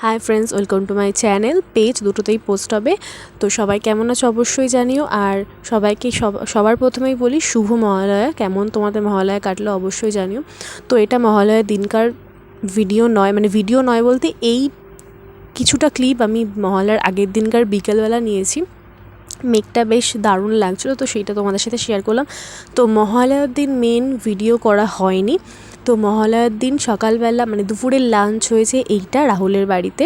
Hi friends welcome to my channel page দুটোতেই post হবে। তো সবাই কেমন আছো অবশ্যই জানিও। আর সবাইকে সব- সবার প্রথমেই বলি, শুভ মহালয়া। কেমন তোমাদের মহালয়া কাটলো অবশ্যই জানিও। তো এটা মহালয়ার দিনকার ভিডিও নয়। মানে ভিডিও নয় বলতে এই কিছুটা ক্লিপ আমি মহালয়ার আগের দিনকার বিকেলবেলা নিয়েছি। মেঘটা বেশ দারুণ লাগছিল। তো সেইটা তোমাদের সাথে শেয়ার করলাম। তো মহালয়ার দিন মেন ভিডিও করা হয়নি। তো মহালয়ার দিন সকালবেলা মানে দুপুরের লাঞ্চ হয়েছে এইটা রাহুলের বাড়িতে।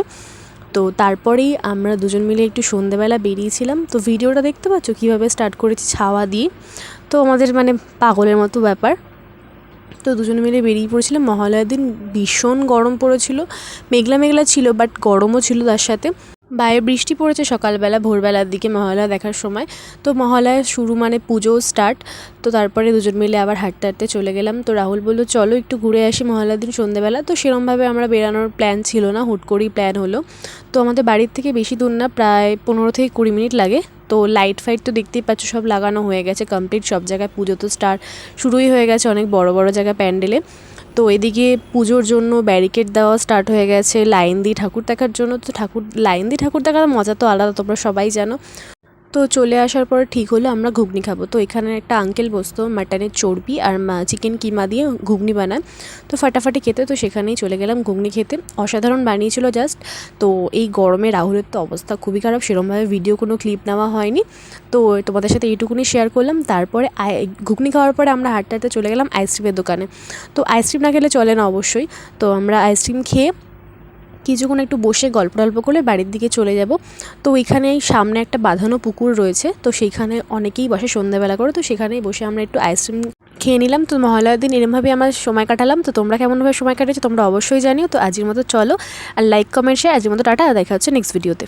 তো তারপরেই আমরা দুজন মিলে একটু সন্ধেবেলা বেরিয়েছিলাম। তো ভিডিওটা দেখতে পাচ্ছ? কীভাবে স্টার্ট করেছি ছাওয়া দিয়ে। তো আমাদের মানে পাগলের মতো ব্যাপার। তো দুজনে মিলে বেরিয়ে পড়েছিলাম। মহালয়ার দিন ভীষণ গরম পড়েছিল। মেঘলা মেঘলা ছিল বাট গরমও ছিল তার সাথে। বাইরে বৃষ্টি পড়েছে সকালবেলা, ভোরবেলার দিকে মহালয়া দেখার সময়। তো মহালয়া শুরু মানে পুজো স্টার্ট তো তারপরে দুজন মিলে আবার হাঁটতে হাঁটতে চলে গেলাম। তো রাহুল বলল, চলো একটু ঘুরে আসি মহালয়ার দিন সন্ধ্যেবেলা তো সেরমভাবে আমরা বেরানোর প্ল্যান ছিল না, হুট করেই প্ল্যান হলো। তো আমাদের বাড়ির থেকে বেশি দূর না, প্রায় পনেরো থেকে কুড়ি মিনিট লাগে। তো লাইট ফাইট তো দেখতেই পাচ্ছ, সব লাগানো হয়ে গেছে কমপ্লিট সব জায়গায় পুজো তো স্টার্ট শুরুই হয়ে গেছে অনেক বড় বড় জায়গায় প্যান্ডেলে। তো এদিকে পুজোর জন্য ব্যারিকেড দেওয়া স্টার্ট হয়ে গেছে, লাইন দিয়ে ঠাকুর দেখার জন্য। তো ঠাকুর, লাইন দিয়ে ঠাকুর দেখার মজা তো আলাদা, তোমরা সবাই জানো। তো চলে আসার পর ঠিক হলো, আমরা ঘুগনি খাব। তো এখানে একটা আঙ্কেল বসতো মাটনের চর্বি আর চিকেন কিমা দিয়ে ঘুগনি বানায়। তো ফাটাফাটি খেতে, তো সেখানেই চলে গেলাম ঘুগনি খেতে। অসাধারণ বানিয়েছিল জাস্ট তো এই গরমে রাহুলের তো অবস্থা খুবই খারাপ, সেরমভাবে ভিডিও কোনো ক্লিপ নেওয়া হয়নি। তো তোমাদের সাথে এইটুকুনি শেয়ার করলাম। তারপরে ঘুগনি খাওয়ার পরে আমরা হাঁটতে হাঁটতে চলে গেলাম আইসক্রিমের দোকানে। তো আইসক্রিম না খেলে চলে না অবশ্যই। তো আমরা আইসক্রিম খেয়ে কিছুক্ষণ একটু বসে গল্প টল্প করে বাড়ির দিকে চলে যাব। তো ওইখানে সামনে একটা বাঁধানো পুকুর রয়েছে। তো সেইখানে অনেকেই বসে সন্ধ্যাবেলা করে। তো সেখানেই বসে আমরা একটু আইসক্রিম খেয়ে নিলাম। তো মহালয়ার দিন এরমভাবে আমার সময় কাটালাম। তো তোমরা কেমনভাবে সময় কাটেছো তোমরা অবশ্যই জানিও। তো আজকের মতো চলো। আর লাইক কমেন্ট শেয়ার আজকের মতো টাটা। দেখা হচ্ছে নেক্সট ভিডিওতে